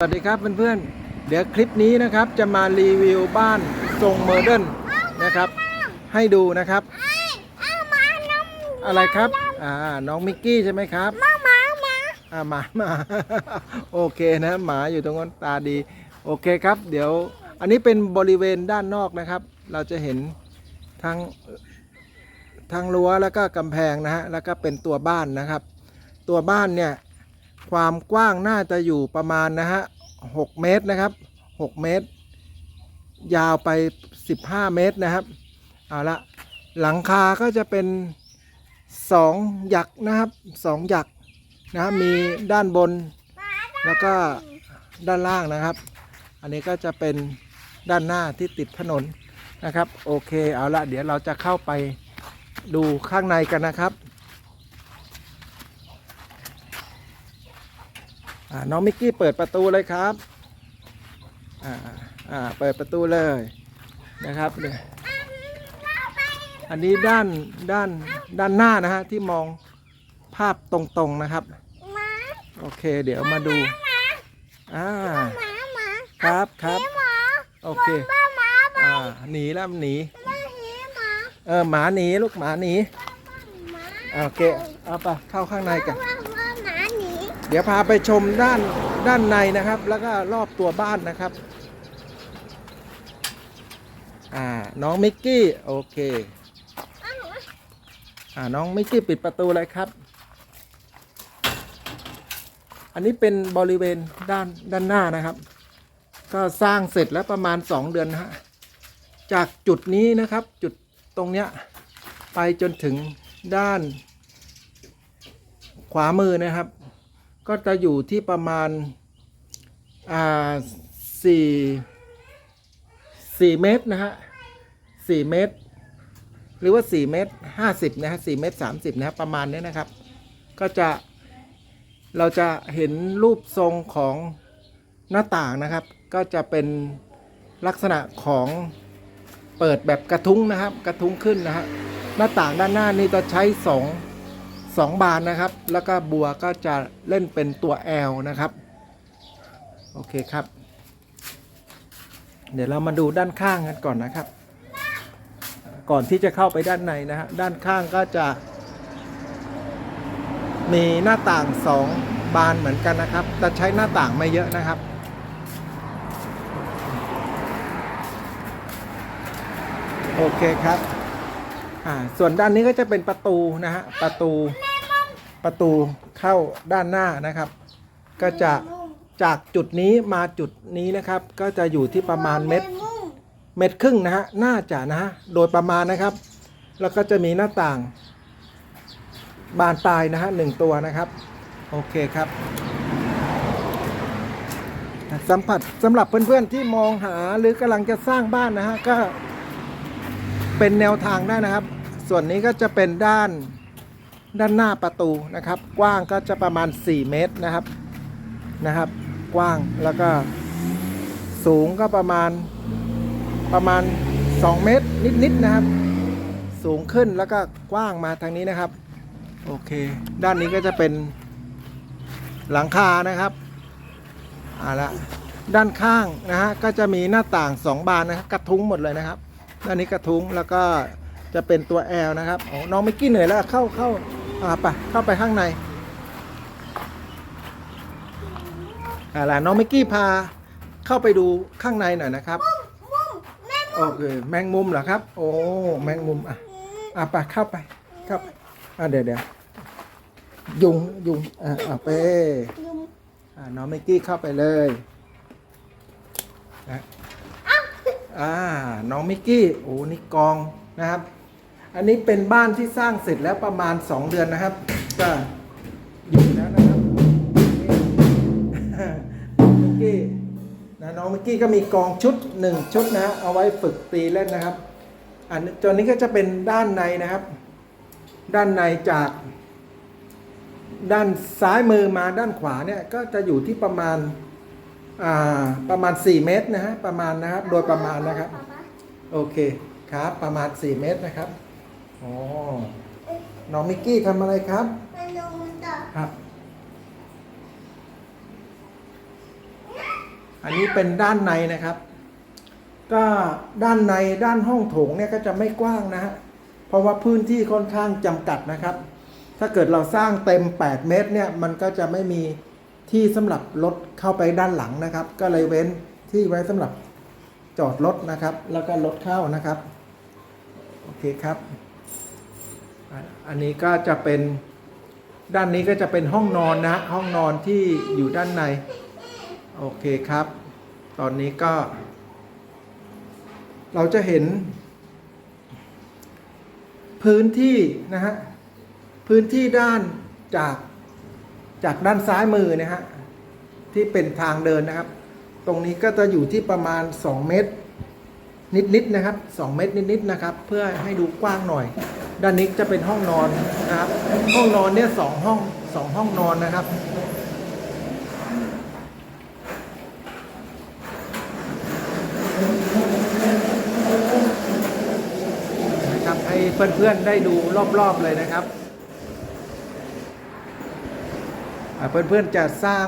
สวัสดีครับเพื่อนๆ เดี๋ยวคลิปนี้นะครับจะมารีวิวบ้านทรงโมเดิร์นนะครับ ให้ดูนะครับ อะไรครับอ่าน้องมิกกี้ใช่ไหมครับมามามาอ่าหมาหมาโอเคนะหมาอยู่ตรงนั้นตาดี โอเคครับ เดี๋ยวอันนี้เป็นบริเวณด้านนอกนะครับ เราจะเห็นทั้งทั้งรั้วแล้วก็กำแพงนะฮะแล้วก็เป็นตัวบ้านนะครับ ตัวบ้านเนี่ย ความกว้างน่าจะอยู่ประมาณนะฮะหกเมตรนะครับหกเมตร ยาวไป15เมตรนะครับเอาละหลังคาก็จะเป็นสองหยักนะครับสองหยักนะมีด้านบนแล้วก็ด้านล่างนะครับ อันนี้ก็จะเป็นด้านหน้าที่ติดถนนนะครับ โอเคเอาละเดี๋ยวเราจะเข้าไปดูข้างในกันนะครับอ่า น้องมิกกี้เปิดประตูเลยครับอ่าอ่าเปิดประตูเลยนะครับเนี่ยอันนี้ด้านด้านด้านหน้านะฮะที่มองภาพตรงๆนะครับโอเค เดี๋ยวมาดูอ่าครับครับโอเคอ่าหนีแล้วหนีเออหมาหนีลูกหมาหนีโอเคเอาไปเข้าข้างในกัน ว่าว่าหมาหนี เดี๋ยวพาไปชมด้านด้านในนะครับ แล้วก็รอบตัวบ้านนะครับ อ่าน้องมิกกี้โอเค อ่าน้องมิกกี้ปิดประตูเลยครับ อันนี้เป็นบริเวณด้านด้านหน้านะครับ ก็สร้างเสร็จแล้วประมาณ 2 เดือนฮะจากจุดนี้นะครับจุดตรงเนี้ยไปจนถึงด้านขวามือนะครับ ก็จะอยู่ที่ประมาณอ่าสี่สี่เมตรนะฮะสี่เมตร หรือว่า4เมตร50นะฮะ4เมตร30นะครับประมาณนี้นะครับ ก็จะเราจะเห็นรูปทรงของหน้าต่างนะครับ ก็จะเป็นลักษณะของเปิดแบบกระทุ้งนะครับ กระทุ้งขึ้นนะฮะหน้าต่างด้านหน้านี่จะใช้2 2 บานนะครับ แล้วก็บัวก็จะเล่นเป็นตัว L นะครับ โอเคครับ เดี๋ยวเรามาดูด้านข้างกันก่อนนะครับ ก่อนที่จะเข้าไปด้านในนะฮะ ด้านข้างก็จะ มีหน้าต่างสองบานเหมือนกันนะครับ แต่ใช้หน้าต่างไม่เยอะนะครับโอเคครับ อ่า ส่วนด้านนี้ก็จะเป็นประตูนะฮะ ประตู ประตูเข้าด้านหน้านะครับ ก็จะจากจุดนี้มาจุดนี้นะครับ ก็จะอยู่ที่ประมาณเมตรเม็ดครึ่งนะฮะน่าจะนะฮะโดยประมาณนะครับ แล้วก็จะมีหน้าต่าง บานปลายนะฮะหนึ่งตัวนะครับ โอเคครับสัมผัสสำหรับเพื่อนๆที่มองหาหรือกำลังจะสร้างบ้านนะฮะก็เป็นแนวทางได้นะครับ ส่วนนี้ก็จะเป็นด้าน ด้านหน้าประตูนะครับ กว้างก็จะประมาณ 4 เมตรนะครับนะครับ กว้างแล้วก็สูงก็ประมาณประมาณ 2 เมตรนิดๆนะครับ สูงขึ้นแล้วก็กว้างมาทางนี้นะครับ โอเค ด้านนี้ก็จะเป็นหลังคานะครับเอาละด้านข้างนะฮะก็จะมีหน้าต่าง 2 บานนะครับกระทุ้งหมดเลยนะครับ ด้านนี้กระทุ้งแล้วก็จะเป็นตัว L นะครับโอ้น้องมิกกี้เหนื่อยแล้วเข้าเข้า อ่าไปเข้าไปข้างในเอาล่ะน้องมิกกี้พาเข้าไปดูข้างในหน่อยนะครับมุ่งแม่โอเคแมงมุมเหรอครับ โอ้แมงมุมอะอะไปเข้าไปเข้าไปอะเดี๋ยวเดี๋ยวยุงยุงอะเอาไปยุงอะน้องมิกกี้เข้าไปเลยนะอ่าน้องมิกกี้โอ้นี่กองนะครับ อันนี้เป็นบ้านที่สร้างเสร็จแล้วประมาณ 2 เดือนนะครับ ก็อยู่แล้วนะครับน้องมิกกี้นะน้องมิกกี้ก็มีกองชุดหนึ่งชุดนะเอาไว้ฝึกตีเล่นนะครับ อันตัวนี้ก็จะเป็นด้านในนะครับ ด้านในจาก ด้านซ้ายมือมาด้านขวาเนี่ยก็จะอยู่ที่ประมาณอ่าประมาณ 4 เมตรนะฮะประมาณนะครับ โดยประมาณนะครับ โอเคครับ ประมาณ 4 เมตรนะครับ อ๋อ น้องมิกกี้ทำอะไรครับมันลงต่อครับ อันนี้เป็นด้านในนะครับ ก็ด้านในด้านห้องโถงเนี่ยก็จะไม่กว้างนะฮะ เพราะว่าพื้นที่ค่อนข้างจำกัดนะครับ ถ้าเกิดเราสร้างเต็ม 8 เมตรเนี่ย มันก็จะไม่มีที่สำหรับรถเข้าไปด้านหลังนะครับ ก็เลยเว้นที่ไว้สำหรับจอดรถนะครับ แล้วก็รถเข้านะครับ โอเคครับ อันนี้ก็จะเป็นด้านนี้ก็จะเป็นห้องนอนนะฮะห้องนอนที่อยู่ด้านใน โอเคครับ ตอนนี้ก็ เราจะเห็น พื้นที่นะฮะพื้นที่ด้านจากจากด้านซ้ายมือนะฮะที่เป็นทางเดินนะครับ ตรงนี้ก็จะอยู่ที่ประมาณ 2 เมตร นิดๆนะครับ 2 เมตรนิดๆนะครับ เพื่อให้ดูกว้างหน่อย ด้านนี้จะเป็นห้องนอนนะครับ ห้องนอนเนี่ยสองห้องสองห้องนอนนะครับ นะครับให้เพื่อนๆได้ดูรอบๆเลยนะครับอ่าเพื่อนๆจะสร้าง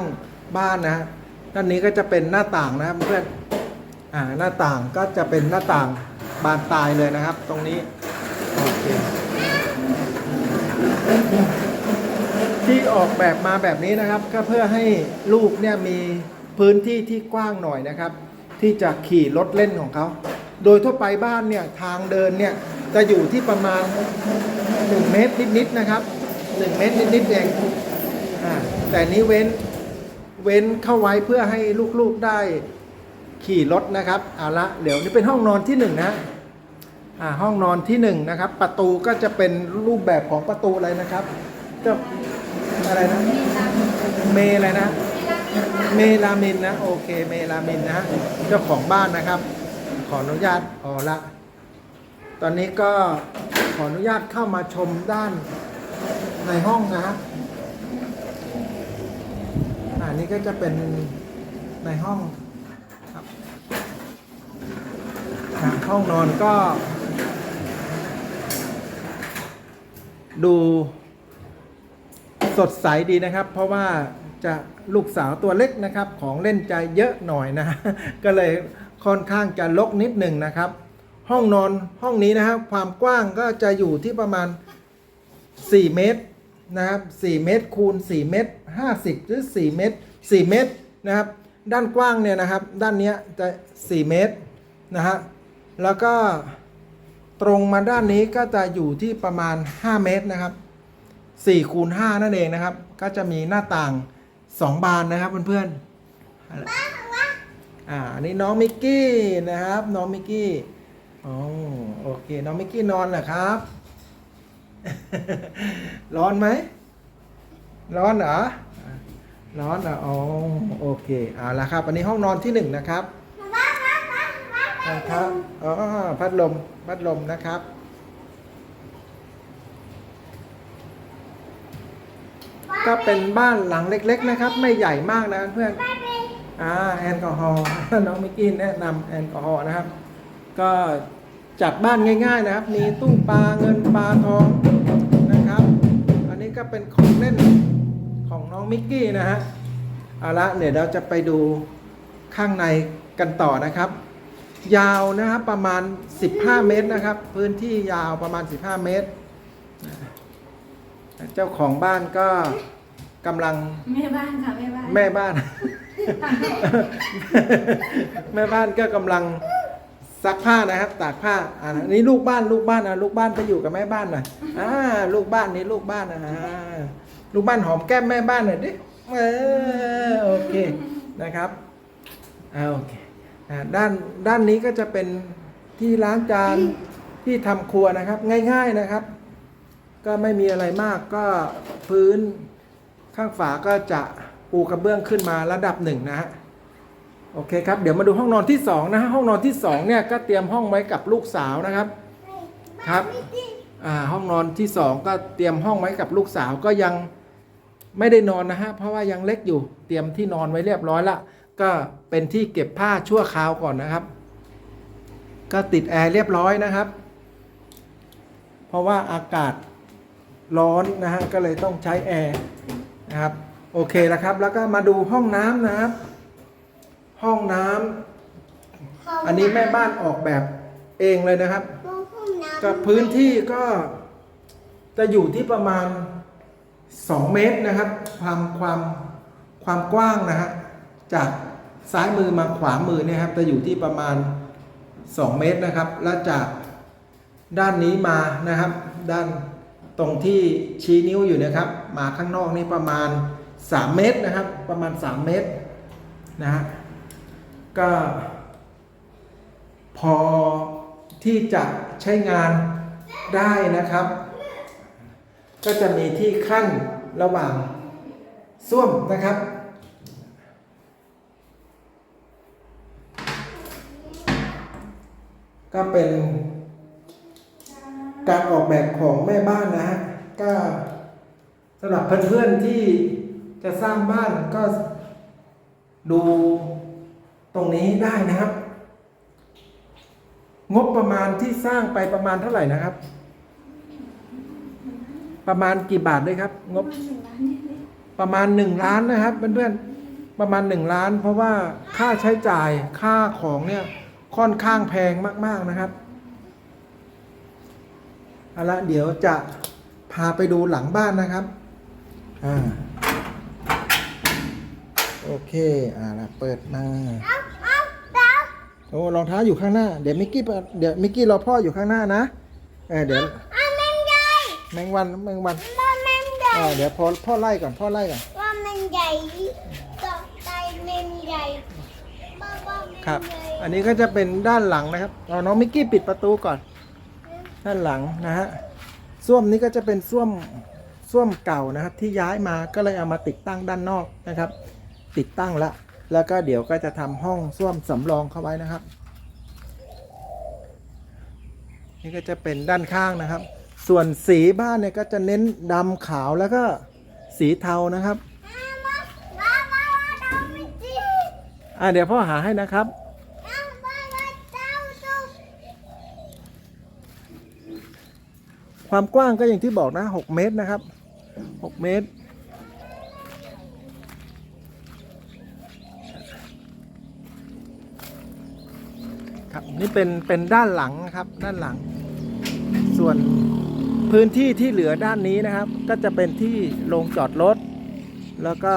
บ้านนะฮะด้านนี้ก็จะเป็นหน้าต่างนะครับเพื่อนอ่าหน้าต่างก็จะเป็นหน้าต่างบานตายเลยนะครับ ตรงนี้โอเค ที่ออกแบบมาแบบนี้นะครับ ก็เพื่อให้ลูกเนี่ยมีพื้นที่ที่กว้างหน่อยนะครับ ที่จะขี่รถเล่นของเขา โดยทั่วไปบ้านเนี่ยทางเดินเนี่ยจะอยู่ที่ประมาณ 1 เมตรนิดๆนะครับ 1 เมตรนิดๆเองอแต่นี้เว้นเว้นเข้าไว้เพื่อให้ลูกๆได้ขี่รถนะครับเอาละเดี๋ยวนี้เป็นห้องนอนที่หนึ่งนะ ห้องนอนที่หนึ่งนะครับ ประตูก็จะเป็นรูปแบบของประตูอะไรนะครับเจ้าอะไรนะ เมอะไรนะ เมลามินนะ โอเค เมลามินนะ เจ้าของบ้านนะครับ ขออนุญาตอ๋อละ ตอนนี้ก็ขออนุญาตเข้ามาชมด้านในห้องนะฮะอันนี้ก็จะเป็นในห้องครับห้องนอนก็ ดูสดใสดีนะครับ เพราะว่าจะลูกสาวตัวเล็กนะครับ ของเล่นใจเยอะหน่อยนะ ก็เลยค่อนข้างจะลกนิดหนึ่งนะครับ ห้องนอนห้องนี้นะครับ ความกว้างก็จะอยู่ที่ประมาณ 4 เมตรนะครับ4เมตรคูณ 4 เมตร 50 หรือ 4 เมตร 4 เมตรนะครับ ด้านกว้างเนี่ยนะครับ ด้านเนี้ยจะ 4 เมตรนะฮะแล้วก็ ตรงมาด้านนี้ก็จะอยู่ที่ประมาณ 5 เมตรนะครับ4คูณ5นั่นเองนะครับ ก็จะมีหน้าต่าง 2 บานนะครับเพื่อนๆอ่าอันนี้น้องมิกกี้นะครับ น้องมิกกี้อ๋อโอเค น้องมิกกี้นอนเหรอครับ ร้อนไหม ร้อนเหรอ ร้อนเหรออ๋อโอเคเอาละครับ อันนี้ห้องนอนที่หนึ่งนะครับ นะครับอ๋อพัดลมพัดลมนะครับ ก็เป็นบ้านหลังเล็ก ๆ นะครับ ไม่ใหญ่มากนะเพื่อนอ่าแอลกอฮอล์น้องมิกกี้แนะนำแอลกอฮอล์นะครับ ก็จัดบ้านง่าย ๆ นะครับ มีตู้ปลาเงินปลาทองนะครับ อันนี้ก็เป็นของเล่นของน้องมิกกี้นะฮะเอาละเดี๋ยวเราจะไปดูข้างในกันต่อนะครับ ยาวนะครับประมาณ 15 เมตรนะครับ พื้นที่ยาวประมาณ 15 เมตร เจ้าของบ้านก็กำลังแม่บ้านค่ะแม่บ้านแม่บ้าน แม่บ้านก็กำลังซักผ้านะครับ ตากผ้าอ่าอันนี้ลูกบ้านลูกบ้านอะลูกบ้านไปอยู่กับแม่บ้านหน่อยอ่าลูกบ้านนี่ลูกบ้านอ่าลูกบ้านหอมแก้มแม่บ้านหน่อยดิเออโอเคนะครับอ่าโอเค อ่าด้านด้านนี้ก็จะเป็นที่ล้างจานที่ทำครัวนะครับง่าย ๆนะครับ ก็ไม่มีอะไรมากก็พื้นข้างฝาก็จะปูกระเบื้องขึ้นมาระดับหนึ่งนะฮะโอเคครับ เดี๋ยวมาดูห้องนอนที่สองนะฮะห้องนอนที่สองเนี่ยก็เตรียมห้องไว้กับลูกสาวนะครับครับอ่าห้องนอนที่สองก็เตรียมห้องไว้กับลูกสาวก็ยังไม่ได้นอนนะฮะเพราะว่ายังเล็กอยู่เตรียมที่นอนไว้เรียบร้อยละ ก็เป็นที่เก็บผ้าชั่วคราวก่อนนะครับ ก็ติดแอร์เรียบร้อยนะครับ เพราะว่าอากาศร้อนนะฮะก็เลยต้องใช้แอร์นะครับโอเคแล้วครับ แล้วก็มาดูห้องน้ำนะครับ ห้องน้ำอันนี้แม่บ้านออกแบบเองเลยนะครับห้องน้ำกับพื้นที่ก็จะอยู่ที่ประมาณ 2 เมตรนะครับ ความความความกว้างนะฮะจาก ซ้ายมือมาขวามือเนี่ยครับจะอยู่ที่ประมาณ 2 เมตรนะครับ และจากด้านนี้มานะครับ ด้านตรงที่ชี้นิ้วอยู่นะครับ มาข้างนอกนี่ประมาณ 3 เมตรนะครับ ประมาณ 3 เมตรนะฮะก็ พอที่จะใช้งานได้นะครับ ก็จะมีที่ขั้นระหว่างส้วมนะครับ ก็เป็นการออกแบบของแม่บ้านนะฮะก็สำหรับเพื่อนๆที่จะสร้างบ้านก็ดูตรงนี้ได้นะครับ งบประมาณที่สร้างไปประมาณเท่าไหร่นะครับ ประมาณกี่บาทเลยครับ งบประมาณหนึ่งล้านนะครับเพื่อนๆประมาณหนึ่งล้าน เพราะว่าค่าใช้จ่ายค่าของเนี่ย ค่อนข้างแพงมาก ๆนะครับเอาละเดี๋ยวจะพาไปดูหลังบ้านนะครับ อ่า โอเค อ่าละเปิดมาเอาโอ้รองเท้าอยู่ข้างหน้า เดี๋ยวมิกกี้ไปเดี๋ยวมิกกี้รอพ่ออยู่ข้างหน้านะ เออเดี๋ยวแมงใหญ่แมงวันแมงวันแมงใหญ่เออเดี๋ยวพ่อพ่อไล่ก่อนพ่อไล่ก่อนว่าแมงใหญ่ตกใจแมงใหญ่ ครับใหญ่อันนี้ก็จะเป็นด้านหลังนะครับเอาน้องมิกกี้ปิดประตูก่อน ด้านหลังนะฮะส้วมนี้ก็จะเป็นส้วมส้วมเก่านะครับ ที่ย้ายมาก็เลยเอามาติดตั้งด้านนอกนะครับ ติดตั้งละแล้วก็เดี๋ยวก็จะทำห้องส้วมสำรองเข้าไว้นะครับ นี่ก็จะเป็นด้านข้างนะครับ ส่วนสีบ้านเนี่ยก็จะเน้นดำขาวแล้วก็สีเทานะครับ อ้าวบ้าบ้าบ้าเดาไม่จริง อ่าเดี๋ยวพ่อหาให้นะครับ ความกว้างก็อย่างที่บอกนะ 6 เมตรนะครับ 6 เมตร ครับนี่เป็นเป็นด้านหลังนะครับ ด้านหลัง ส่วนพื้นที่ที่เหลือด้านนี้นะครับ ก็จะเป็นที่โรงจอดรถ แล้วก็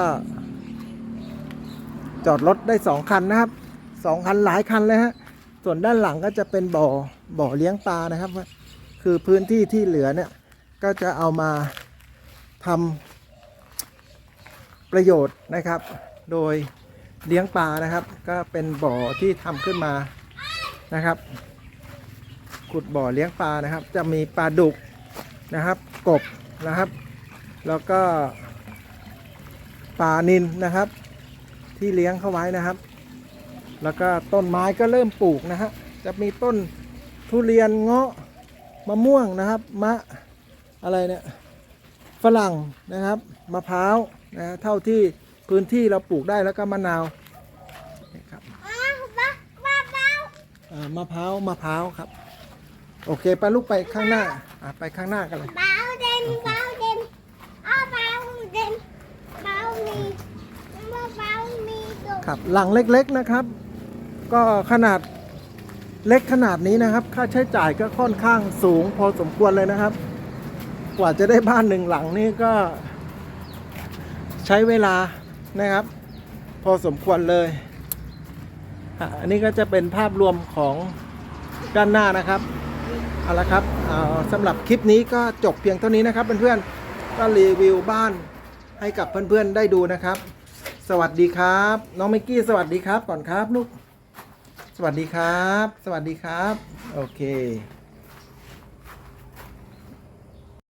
จอดรถได้สองคันนะครับสองคันหลายคันเลยฮะส่วนด้านหลังก็จะเป็นบ่อบ่อเลี้ยงปลานะครับ คือพื้นที่ที่เหลือเนี่ยก็จะเอามาทำประโยชน์นะครับ โดยเลี้ยงปลานะครับ ก็เป็นบ่อที่ทำขึ้นมานะครับขุดบ่อเลี้ยงปลานะครับ จะมีปลาดุกนะครับ กบนะครับ แล้วก็ปลานินนะครับ ที่เลี้ยงเข้าไว้นะครับ แล้วก็ต้นไม้ก็เริ่มปลูกนะฮะจะมีต้นทุเรียนเงาะมะม่วงนะครับ มะอะไรเนี่ยฝรั่งนะครับมะพร้าวนะเท่าที่พื้นที่เราปลูกได้แล้วก็มะนาวนี่ครับอ้าวบ้าบ้าเดาอ่ามะพร้าวมะพร้าวครับ โอเคไปลูกไปข้างหน้าไปข้างหน้ากันเลย เบาเด่นเบาเด่นอ้าวเบาเด่นเบามีเบาเบามีตก ครับหลังเล็กๆนะครับ ก็ขนาดเล็กขนาดนี้นะครับ ค่าใช้จ่ายก็ค่อนข้างสูงพอสมควรเลยนะครับ กว่าจะได้บ้านหนึ่งหลังนี่ก็ ใช้เวลานะครับ พอสมควรเลยอันนี้ก็จะเป็นภาพรวมของด้านหน้านะครับเอาละครับสำหรับคลิปนี้ก็จบเพียงเท่านี้นะครับเพื่อนๆก็รีวิวบ้านให้กับเพื่อนๆได้ดูนะครับ สวัสดีครับ น้องมิกกี้สวัสดีครับก่อนครับลูก สวัสดีครับ สวัสดีครับ โอเค